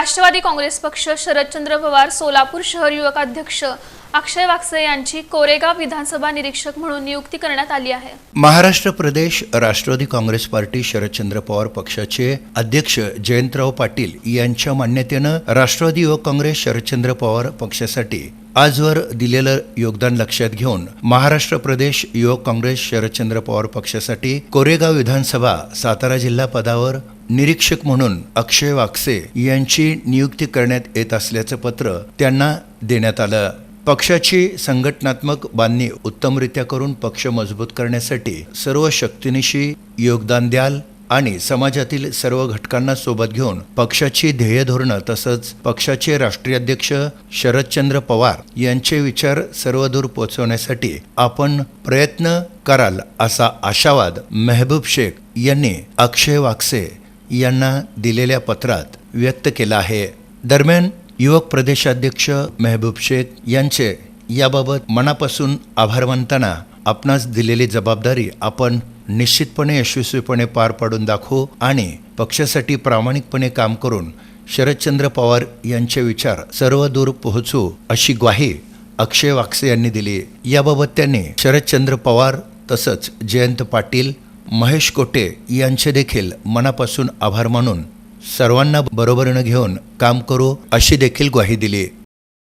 राष्ट्रवादी काँग्रेस पक्ष शरदचंद्र पवार सोलापूर शहर युवक अध्यक्ष अक्षय वाक्से यांची कोरेगाव विधानसभा निरीक्षक म्हणून नियुक्ती करण्यात आली आहे. महाराष्ट्र प्रदेश राष्ट्रवादी काँग्रेस पार्टी शरदचंद्र पवार पक्षाचे अध्यक्ष जयंतराव पाटील यांच्या मान्यतेनं राष्ट्रवादी युवक काँग्रेस शरदचंद्र पवार पक्षासाठी आजवर दिलेलं योगदान लक्षात घेऊन महाराष्ट्र प्रदेश युवक काँग्रेस शरदचंद्र पवार पक्षासाठी कोरेगाव विधानसभा सातारा जिल्हा पदावर निरीक्षक म्हणून अक्षय वाकसे यांची नियुक्ती करण्यात येत असल्याचं पत्र त्यांना देण्यात आलं. पक्षाची संघटनात्मक बांधणी उत्तमरित्या करून पक्ष मजबूत करण्यासाठी सर्व शक्तीनिशी योगदान द्याल आणि समाजातील सर्व घटकांना सोबत घेऊन पक्षाची ध्येय धोरणं तसंच पक्षाचे राष्ट्रीय अध्यक्ष शरदचंद्र पवार यांचे विचार सर्वदूर पोहोचवण्यासाठी आपण प्रयत्न कराल असा आशावाद मेहबूब शेख यांनी अक्षय वाकसे यांना दिलेल्या पत्रात व्यक्त केला आहे. दरम्यान युवक प्रदेशाध्यक्ष मेहबूब शेख यांचे याबाबत मनापासून आभार मानताना आपणास दिलेली जबाबदारी आपण निश्चितपणे यशस्वीपणे पार पाडून दाखवू आणि पक्षासाठी प्रामाणिकपणे काम करून शरदचंद्र पवार यांचे विचार सर्व दूर पोहोचू अशी ग्वाही अक्षय वाक्से यांनी दिली. याबाबत त्यांनी शरदचंद्र पवार तसंच जयंत पाटील महेश कोटे यांचे देखील मनापासून आभार मानून सर्वांना बरोबरीनं घेऊन काम करू अशी देखील ग्वाही दिली.